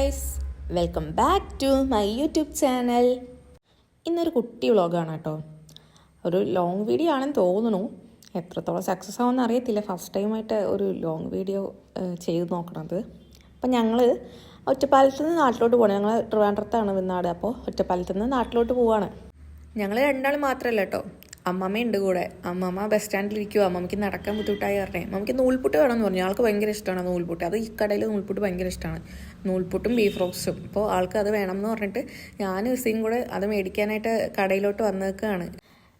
Guys welcome back to my YouTube channel ഇന്നൊരു കുട്ടി വ്ളോഗാണ് കേട്ടോ. ഒരു ലോങ് വീഡിയോ ആണെന്ന് തോന്നുന്നു. എത്രത്തോളം സക്സസ് ആവുമെന്ന് അറിയത്തില്ല. ഫസ്റ്റ് ടൈമായിട്ട് ഒരു ലോങ് വീഡിയോ ചെയ്ത് നോക്കണത്. അപ്പം ഞങ്ങൾ ഒറ്റപ്പാലത്ത് നിന്ന് നാട്ടിലോട്ട് പോകണം ഞങ്ങൾ ട്രിവാൻഡ്രത്താണ് വിന്നാട് അപ്പോൾ ഒറ്റപ്പാലത്ത് നിന്ന് നാട്ടിലോട്ട് പോവാണ്. ഞങ്ങൾ രണ്ടാൾ മാത്രമല്ല കേട്ടോ. അമ്മമ്മ ഉണ്ട് കൂടെ. അമ്മമ്മ ബസ് സ്റ്റാൻഡിലിരിക്കുമോ അമ്മമ്മക്ക് നടക്കാൻ ബുദ്ധിമുട്ടായി പറഞ്ഞേ. അമ്മമ്മക്ക് നൂൽപുട്ട് വേണമെന്ന് പറഞ്ഞു. ആൾക്ക് ഭയങ്കര ഇഷ്ടമാണ് നൂൽപുട്ട്. അത് ഈ കടയിൽ നൂൽപുട്ട് ഭയങ്കര ഇഷ്ടമാണ്. നൂൽപുട്ടും ബീഫ് റോസ്റ്റും അപ്പോൾ ആൾക്ക് അത് വേണം എന്ന് പറഞ്ഞിട്ട് ഞാൻ ഇസയും കൂടെ അത് മേടിക്കാനായിട്ട് കടയിലോട്ട് വന്നേക്കാണ്.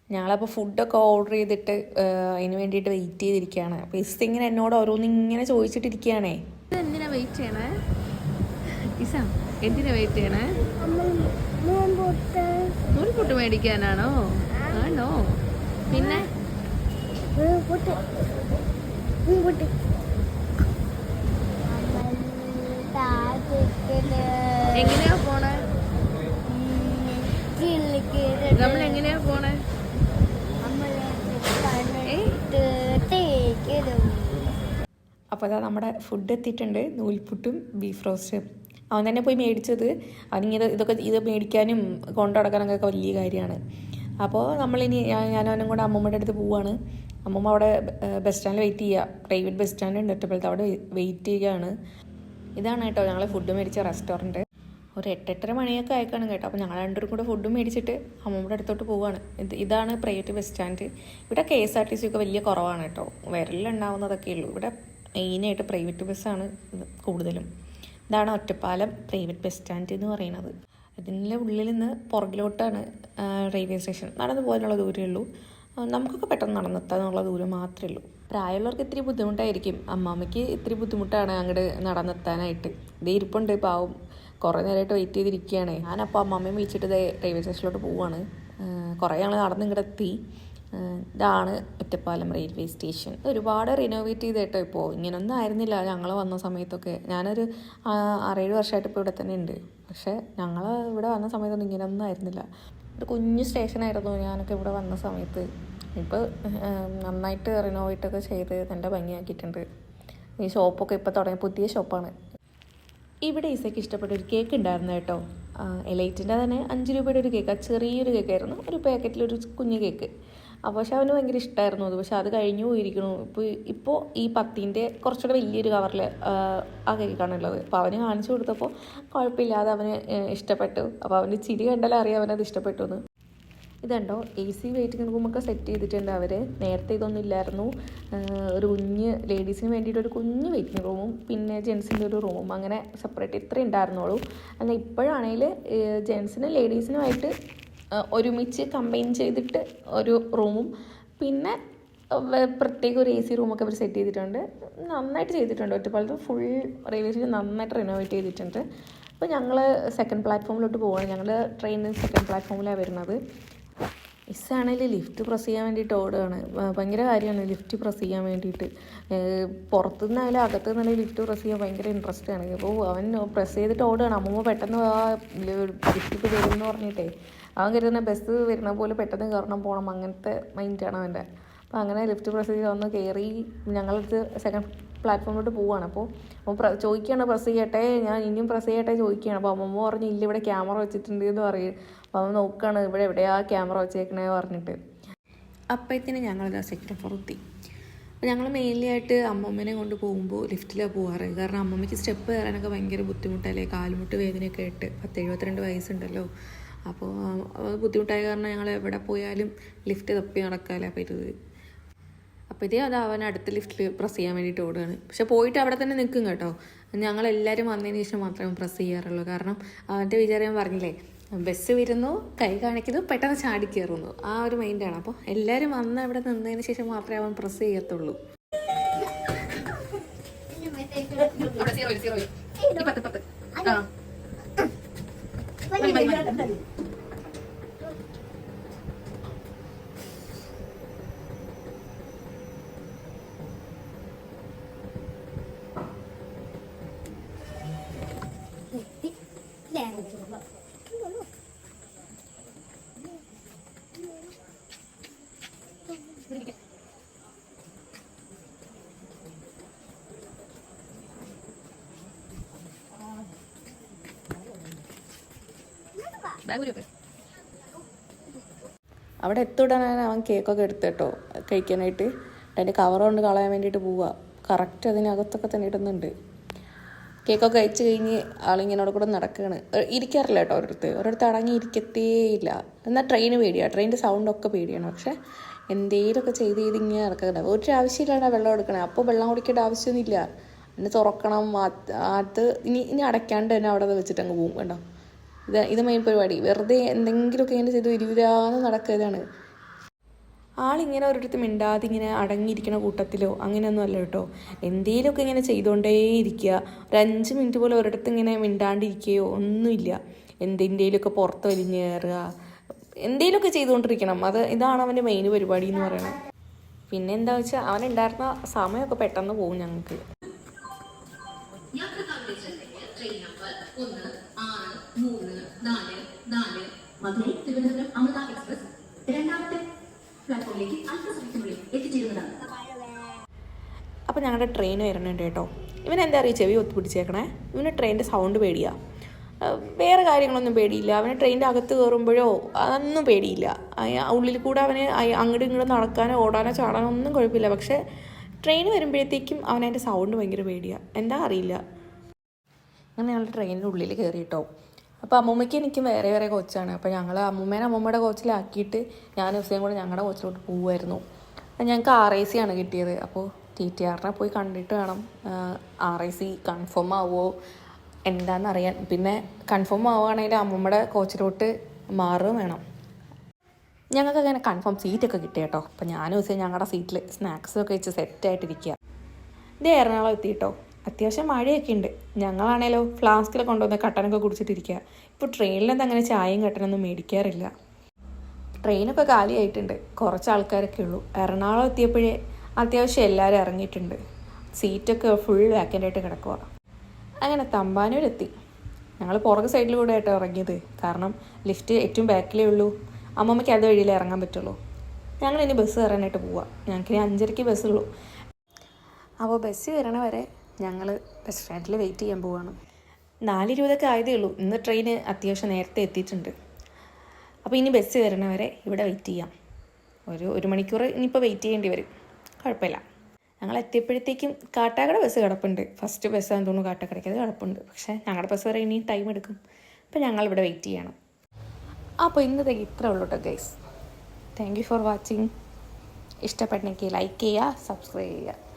ഞങ്ങളപ്പോൾ ഫുഡൊക്കെ ഓർഡർ ചെയ്തിട്ട് അതിന് വേണ്ടിയിട്ട് വെയിറ്റ് ചെയ്തിരിക്കുകയാണ്. അപ്പോൾ ഇസ് ഇങ്ങനെ എന്നോട് ഓരോന്ന് ഇങ്ങനെ ചോദിച്ചിട്ടിരിക്കുകയാണേ. എന്തിനാ വെയിറ്റ് ചെയ്യണേ? ഇസ എന്തിനാ വെയിറ്റ് ചെയ്യണേ? നൂൽപുട്ട് മേടിക്കാനാണോ? ആണോ? പിന്നെ? എങ്ങനെയാ പോണേ? നമ്മൾ എങ്ങനെയാ പോണേ അപ്പോൾ അതാ നമ്മുടെ ഫുഡ് എത്തിയിട്ടുണ്ട്. നൂൽപുട്ടും ബീഫ് റോസ്റ്റും അവൻ തന്നെ പോയി മേടിച്ചത്. അവനിങ്ങനെ ഇതൊക്കെ ഇത് മേടിക്കാനും കൊണ്ടു നടക്കാനൊക്കെ വലിയ കാര്യമാണ്. അപ്പോൾ നമ്മളിനി ഞാൻ കൂടെ അമ്മൂമ്മയുടെ അടുത്ത് പോവാണ്. അമ്മൂമ്മ അവിടെ ബസ് സ്റ്റാൻഡിൽ വെയിറ്റ് ചെയ്യുക പ്രൈവറ്റ് ബസ് സ്റ്റാൻഡ് ഉണ്ട്. ഒറ്റപ്പോഴത്തെ അവിടെ വെയിറ്റ് ചെയ്യുകയാണ്. ഇതാണ് കേട്ടോ ഞങ്ങൾ ഫുഡ് മേടിച്ച റെസ്റ്റോറന്റ് ഒരു എട്ടെട്ടര മണിയൊക്കെ ആയിക്കാണ് കേട്ടോ. അപ്പോൾ ഞങ്ങൾ രണ്ടുപേരും കൂടെ ഫുഡ് മേടിച്ചിട്ട് അമ്മൂമ്മയുടെ അടുത്തോട്ട് പോവുകയാണ് ഇത് ഇതാണ് പ്രൈവറ്റ് ബസ് സ്റ്റാൻഡ്. ഇവിടെ K S R T C ഒക്കെ വലിയ കുറവാണ് കേട്ടോ. വിരലിലുണ്ടാവുന്നതൊക്കെ ഉള്ളൂ. ഇവിടെ മെയിനായിട്ട് പ്രൈവറ്റ് ബസ്സാണ് കൂടുതലും. ഇതാണ് ഒറ്റപ്പാലം പ്രൈവറ്റ് ബസ് സ്റ്റാൻഡ് എന്ന് പറയുന്നത്. ഇതിന്റെ ഉള്ളിൽ നിന്ന് പുറകിലോട്ടാണ് റെയിൽവേ സ്റ്റേഷൻ നടന്നു പോകാനുള്ള ദൂരമേ ഉള്ളൂ. നമുക്കൊക്കെ പെട്ടെന്ന് നടന്നെത്താനുള്ള ദൂരം മാത്രമേ ഉള്ളൂ. പ്രായമുള്ളവർക്ക് ഇത്തിരി ബുദ്ധിമുട്ടായിരിക്കും. അമ്മാമ്മയ്ക്ക് ഇത്തിരി ബുദ്ധിമുട്ടാണ് അങ്ങോട്ട് നടന്നെത്താനായിട്ട് ഇതേ ഇരിപ്പുണ്ട് പാവം. കുറേ നേരമായിട്ട് വെയിറ്റ് ചെയ്തിരിക്കുകയാണ്. ഞാനപ്പോൾ അമ്മാമ്മയും വിളിച്ചിട്ട് ഇതേ റെയിൽവേ സ്റ്റേഷനിലോട്ട് പോവുകയാണ് കുറേ ഞങ്ങൾ നടന്ന് ഇങ്ങോട്ട് എത്തി. ഇതാണ് ഒറ്റപ്പാലം റെയിൽവേ സ്റ്റേഷൻ. ഒരുപാട് റിനോവേറ്റ് ചെയ്തേട്ടോ ഇപ്പോൾ ഇങ്ങനൊന്നും ആയിരുന്നില്ല. ഞങ്ങൾ വന്ന സമയത്തൊക്കെ. ഞാനൊരു ആറേഴ് വർഷമായിട്ട് ഇപ്പോൾ ഇവിടെ തന്നെ ഉണ്ട്. പക്ഷേ ഞങ്ങൾ ഇവിടെ വന്ന സമയത്തൊന്നും ഇങ്ങനൊന്നും ആയിരുന്നില്ല. ഒരു കുഞ്ഞു സ്റ്റേഷനായിരുന്നു ഞാനൊക്കെ ഇവിടെ വന്ന സമയത്ത്. ഇപ്പോൾ നന്നായിട്ട് റിനോവേറ്റൊക്കെ ചെയ്ത് നല്ല ഭംഗിയാക്കിയിട്ടുണ്ട്. ഈ ഷോപ്പൊക്കെ ഇപ്പോൾ തുടങ്ങിയ പുതിയ ഷോപ്പാണ് ഇവിടെ ഈസയ്ക്ക് ഇഷ്ടപ്പെട്ട ഒരു കേക്ക് ഉണ്ടായിരുന്നു കേട്ടോ. എലൈറ്റിന്റെ തന്നെ അഞ്ച് രൂപയുടെ ഒരു കേക്ക് ചെറിയൊരു കേക്കായിരുന്നു ഒരു പാക്കറ്റിലൊരു കുഞ്ഞു കേക്ക് അപ്പോൾ പക്ഷെ അവന് ഭയങ്കര ഇഷ്ടമായിരുന്നു അത്. പക്ഷെ അത് കഴിഞ്ഞു പോയിരിക്കണു ഇപ്പോൾ ഇപ്പോൾ ഈ പത്തിന്റെ കുറച്ചുകൂടെ വലിയൊരു കവറിൽ ആ കേക്കാണ് ഉള്ളത്. അപ്പോൾ അവന് കാണിച്ചു കൊടുത്തപ്പോൾ കുഴപ്പമില്ലാതെ അവന് ഇഷ്ടപ്പെട്ടു. അപ്പോൾ അവന്റെ ചിരി കണ്ടാൽ അറിയാം അവനത് ഇഷ്ടപ്പെട്ടു എന്ന്. ഇതുണ്ടോ? എ സി വെയിറ്റിംഗ് റൂമൊക്കെ സെറ്റ് ചെയ്തിട്ടുണ്ട് അവർ നേരത്തെ ഇതൊന്നും ഇല്ലായിരുന്നു. ഒരു കുഞ്ഞ് ലേഡീസിന് വേണ്ടിയിട്ട് ഒരു കുഞ്ഞ് വെയിറ്റിംഗ് റൂമും പിന്നെ ജെൻസിന്റെ ഒരു റൂമും അങ്ങനെ സെപ്പറേറ്റ് ഇത്രേ ഉണ്ടായിരുന്നുള്ളൂ. എന്നാൽ ഇപ്പോഴാണെങ്കിൽ ജെൻസിനും ലേഡീസിനുമായിട്ട് ഒരുമിച്ച് കമ്പൈൻ ചെയ്തിട്ട് ഒരു റൂമും. പിന്നെ പ്രത്യേക ഒരു എ സി റൂമൊക്കെ അവർ സെറ്റ് ചെയ്തിട്ടുണ്ട്. നന്നായിട്ട് ചെയ്തിട്ടുണ്ട്. ഒറ്റപ്പാലത്ത് ഫുൾ റെയിൽവേ സ്റ്റേഷൻ നന്നായിട്ട് റിനോവേറ്റ് ചെയ്തിട്ടുണ്ട്. അപ്പോൾ ഞങ്ങൾ സെക്കൻഡ് പ്ലാറ്റ്ഫോമിലോട്ട് പോവുകയാണ് ഞങ്ങൾ ട്രെയിൻ സെക്കൻഡ് പ്ലാറ്റ്ഫോമിലാണ് വരുന്നത്. ഇസ്സാണെങ്കിൽ ലിഫ്റ്റ് പ്രസ് ചെയ്യാൻ വേണ്ടിയിട്ട് ഓടുകയാണ് ഭയങ്കര കാര്യമാണ് ലിഫ്റ്റ് പ്രസ് ചെയ്യാൻ വേണ്ടിയിട്ട്. പുറത്തു പുറത്തുനിന്നായാലും അകത്തു നിന്നാലും ലിഫ്റ്റ് പ്രസ് ചെയ്യാൻ ഭയങ്കര ഇൻട്രസ്റ്റ് ആണ് അപ്പോൾ അവൻ പ്രസ് ചെയ്തിട്ട് ഓടുകയാണ് അമ്മമ്മ പെട്ടെന്ന് ആ ലിഫ്റ്റ് വരുമെന്ന് പറഞ്ഞിട്ടേ അവൻ കരുതുന്ന ബസ് വരുന്ന പോലെ പെട്ടെന്ന് കയറണം പോകണം അങ്ങനത്തെ മൈൻഡാണ് അവന്റെ. അപ്പോൾ അങ്ങനെ ലിഫ്റ്റ് പ്രസ് ചെയ്ത് വന്ന് കയറി ഞങ്ങളടുത്ത് സെക്കൻഡ് പ്ലാറ്റ്ഫോമിലോട്ട് പോവുകയാണ് അപ്പോൾ അപ്പോൾ ചോദിക്കുകയാണ് പ്രസ് ചെയ്യട്ടെ? ഞാൻ ഇനിയും പ്രസ് ചെയ്യട്ടെ? ചോദിക്കുകയാണ്. അപ്പോൾ അമ്മമ്മ പറഞ്ഞു ഇല്ല ഇവിടെ ക്യാമറ വെച്ചിട്ടുണ്ട് എന്ന് പറയും. അപ്പോൾ അവൻ നോക്കുകയാണ് ഇവിടെ എവിടെയാ ക്യാമറ വെച്ചേക്കണേ പറഞ്ഞിട്ട്. അപ്പോഴത്തേന് ഞങ്ങളെല്ലാം സെക്കൻഡ് ഫ്ലോർ എത്തി. അപ്പോൾ ഞങ്ങൾ മെയിൻലി ആയിട്ട് അമ്മമ്മനെ കൊണ്ട് പോകുമ്പോൾ ലിഫ്റ്റിലാണ് പോകാറ് കാരണം അമ്മമ്മയ്ക്ക് സ്റ്റെപ്പ് കയറാനൊക്കെ ഭയങ്കര ബുദ്ധിമുട്ടല്ലേ? കാലുമുട്ട് വേദനയൊക്കെ ആയിട്ട്. പത്ത് എഴുപത്തിരണ്ട് വയസ്സുണ്ടല്ലോ അപ്പോൾ ബുദ്ധിമുട്ടായ കാരണം ഞങ്ങൾ എവിടെ പോയാലും ലിഫ്റ്റ് തപ്പി നടക്കാല്ലേ അപ്പോൾ ഇതേ അത് അവൻ അടുത്ത ലിഫ്റ്റിൽ പ്രസ് ചെയ്യാൻ വേണ്ടിയിട്ട് ഓടുകയാണ് പക്ഷെ പോയിട്ട് അവിടെ തന്നെ നിൽക്കും കേട്ടോ. ഞങ്ങളെല്ലാവരും വന്നതിന് ശേഷം മാത്രമേ പ്രസ് ചെയ്യാറുള്ളൂ. കാരണം അവന്റെ വിചാരം പറഞ്ഞില്ലേ ബസ് വരുന്നു കൈ കാണിക്കുന്നു പെട്ടെന്ന് ചാടി കയറുന്നു ആ ഒരു മൈൻഡാണ് അപ്പോൾ എല്ലാവരും വന്ന് അവിടെ നിന്നതിന് ശേഷം മാത്രമേ അവൻ പ്രസ് ചെയ്യത്തുള്ളൂ. പത്ത് പത്ത്. ആ. അവിടെ എത്തുടനാണ് അവൻ കേക്കൊക്കെ എടുത്തേട്ടോ കഴിക്കാനായിട്ട്. അതിന്റെ കവർ കൊണ്ട് കളയാൻ വേണ്ടിയിട്ട് പോവുക കറക്റ്റ് അതിനകത്തൊക്കെ തന്നെ ഇടുന്നുണ്ട്. കേക്കൊക്കെ കഴിച്ച് കഴിഞ്ഞ് ആളിങ്ങനോട് കൂടെ നടക്കുകയാണ് ഇരിക്കാറില്ല കേട്ടോ ഒരിടത്ത് ഒരിടത്ത് അടങ്ങി ഇരിക്കത്തേ ഇല്ല. എന്നാൽ ട്രെയിന് പേടിയാണ് ട്രെയിനിന്റെ സൗണ്ടൊക്കെ പേടിയാണ്. പക്ഷേ എന്തേലുമൊക്കെ ചെയ്ത് ചെയ്ത് ഇങ്ങനെ നടക്കുന്നുണ്ട് ഒരു ആവശ്യമില്ലാണ്ട് വെള്ളം എടുക്കണേ. അപ്പോൾ വെള്ളം കുടിക്കേണ്ട ആവശ്യമൊന്നുമില്ല. എന്നെ തുറക്കണം അത് ഇനി ഇനി അടയ്ക്കാണ്ട് തന്നെ അവിടെ വെച്ചിട്ട് അങ്ങ് പോകും കേട്ടോ. ഇത് ഇത് മെയിൻ പരിപാടി. വെറുതെ എന്തെങ്കിലുമൊക്കെ ഇങ്ങനെ ചെയ്ത് ഇരുവിരാന്ന് നടക്കുകയാണ് ആളിങ്ങനെ ഒരിടത്ത് മിണ്ടാതെ ഇങ്ങനെ അടങ്ങിയിരിക്കണ കൂട്ടത്തിലോ അങ്ങനെയൊന്നും അല്ല കേട്ടോ. എന്തേലുമൊക്കെ ഇങ്ങനെ ചെയ്തുകൊണ്ടേയിരിക്കുക ഒരു അഞ്ച് മിനിറ്റ് പോലും ഒരിടത്ത് ഇങ്ങനെ മിണ്ടാണ്ടിരിക്കുകയോ ഒന്നുമില്ല. എന്തിന്റെയിലൊക്കെ പുറത്ത് വലിഞ്ഞ് എന്തേലുമൊക്കെ ചെയ്തുകൊണ്ടിരിക്കണം. അത് ഇതാണ് അവന്റെ മെയിൻ പരിപാടി എന്ന് പറയുന്നത് പിന്നെ എന്താ വെച്ചാൽ അവൻ ഉണ്ടായിരുന്ന സമയമൊക്കെ പെട്ടെന്ന് പോകും ഞങ്ങൾക്ക്. മധുരൈ തിരുവനന്തപുരം അമൃത എക്സ്പ്രസ് രണ്ടാമത്തെ പ്ലാറ്റ്ഫോമിലേക്ക് അല്പസമയത്തിനുള്ളിൽ എത്തിച്ചേരുന്നതാണ്. അപ്പോൾ ഞങ്ങളുടെ ട്രെയിൻ വരുന്നുണ്ട് കേട്ടോ. ഇവൻ എന്താ അറിയാം? ചെവി ഒത്തു പിടിച്ചേക്കണേ ഇവന് ട്രെയിനിന്റെ സൗണ്ട് പേടിയാ. ആ, വേറെ കാര്യങ്ങളൊന്നും പേടിയില്ല. അവന് ട്രെയിനിന്റെ അകത്ത് കയറുമ്പോഴോ അതൊന്നും പേടിയില്ല. ഉള്ളിൽ കൂടെ അവന് അങ്ങോട്ടും ഇങ്ങോട്ടും നടക്കാനോ ഓടാനോ ചാടാനോ ഒന്നും കുഴപ്പമില്ല. പക്ഷേ ട്രെയിൻ വരുമ്പോഴത്തേക്കും അവൻ അതിന്റെ സൗണ്ട് ഭയങ്കര പേടിയാണ് എന്താ അറിയില്ല. അങ്ങനെ ഞങ്ങൾ ട്രെയിനിന്റെ ഉള്ളിൽ കയറിയിട്ടോ അപ്പോൾ അമ്മൂമ്മയ്ക്ക് എനിക്ക് വേറെ വേറെ കോച്ചാണ് അപ്പോൾ ഞങ്ങൾ അമ്മൂമ്മേനെ അമ്മൂമ്മയുടെ കോച്ചിലാക്കിയിട്ട് ഞാൻ ദിവസം കൂടെ ഞങ്ങളുടെ കോച്ചിലോട്ട് പോവുമായിരുന്നു അപ്പോൾ ഞങ്ങൾക്ക് ആർ ഐ സി ആണ് കിട്ടിയത്. അപ്പോൾ ടി ടി ആറിനെ പോയി കണ്ടിട്ട് വേണം ആർ ഐ സി കൺഫേം ആവുമോ എന്താണെന്ന് അറിയാൻ പിന്നെ കൺഫേം ആവുകയാണെങ്കിൽ അമ്മമ്മയുടെ കോച്ചിലോട്ട് മാറുകയും വേണം. ഞങ്ങൾക്ക് അങ്ങനെ കൺഫേം സീറ്റൊക്കെ കിട്ടി കേട്ടോ. അപ്പോൾ ഞാൻ ദിവസം ഞങ്ങളുടെ സീറ്റിൽ സ്നാക്സൊക്കെ വെച്ച് സെറ്റായിട്ടിരിക്കുക ഇത് എറണാകുളം എത്തി കേട്ടോ അത്യാവശ്യം മഴയൊക്കെ ഉണ്ട്. ഞങ്ങളാണേലോ ഫ്ലാസ്കിൽ കൊണ്ടുവന്ന് കട്ടനൊക്കെ കുടിച്ചിട്ടിരിക്കുക ഇപ്പോൾ ട്രെയിനിലെന്താ അങ്ങനെ ചായയും കട്ടനൊന്നും മേടിക്കാറില്ല. ട്രെയിനൊക്കെ കാലിയായിട്ടുണ്ട്. കുറച്ച് ആൾക്കാരൊക്കെ ഉള്ളൂ. എറണാകുളം എത്തിയപ്പോഴേ അത്യാവശ്യം എല്ലാവരും ഇറങ്ങിയിട്ടുണ്ട്. സീറ്റൊക്കെ ഫുൾ വാക്കന്റായിട്ട് കിടക്കുക അങ്ങനെ തമ്പാനൂരെത്തി. ഞങ്ങൾ പുറകെ സൈഡിൽ കൂടെ ആയിട്ടോ ഇറങ്ങിയത്. കാരണം ലിഫ്റ്റ് ഏറ്റവും ബാക്കിലേ ഉള്ളൂ. അമ്മമ്മയ്ക്ക് അത് വഴിയിലേ ഇറങ്ങാൻ പറ്റുള്ളൂ. ഞങ്ങൾ ഇനി ബസ് കയറാനായിട്ട് പോവാം. ഞങ്ങൾക്ക് ഇനി അഞ്ചരയ്ക്ക് ബസ്സുള്ളൂ അപ്പോൾ ബസ് കയറണ വരെ ഞങ്ങൾ ബസ് സ്റ്റാൻഡിൽ വെയിറ്റ് ചെയ്യാൻ പോവാണ്. നാല് ഇരുപതൊക്കെ ആയതേ ഉള്ളൂ. ഇന്ന് ട്രെയിന് അത്യാവശ്യം നേരത്തെ എത്തിയിട്ടുണ്ട്. അപ്പോൾ ഇനി ബസ് കയറണ വരെ ഇവിടെ വെയിറ്റ് ചെയ്യാം. ഒരു ഒരു മണിക്കൂർ ഇനിയിപ്പോൾ വെയിറ്റ് ചെയ്യേണ്ടി വരും. കുഴപ്പമില്ല. ഞങ്ങൾ എത്തിയപ്പോഴത്തേക്കും കാട്ടാക്കട ബസ് കിടപ്പുണ്ട്. ഫസ്റ്റ് ബസ് ബസ്സാന്ന് തോന്നുന്നു കാട്ടാക്കടയ്ക്ക് അത് കിടപ്പുണ്ട്. പക്ഷേ ഞങ്ങളുടെ ബസ് വരെ ഇനിയും ടൈം എടുക്കും. അപ്പോൾ ഞങ്ങൾ ഇവിടെ വെയിറ്റ് ചെയ്യണം അപ്പോൾ ഇന്നത്തെ ഇത്രേ ഉള്ളൂ കേട്ടോ guys thank you for watching ഇഷ്ടപ്പെട്ടെങ്കിൽ ലൈക്ക് ചെയ്യുക സബ്സ്ക്രൈബ് ചെയ്യുക.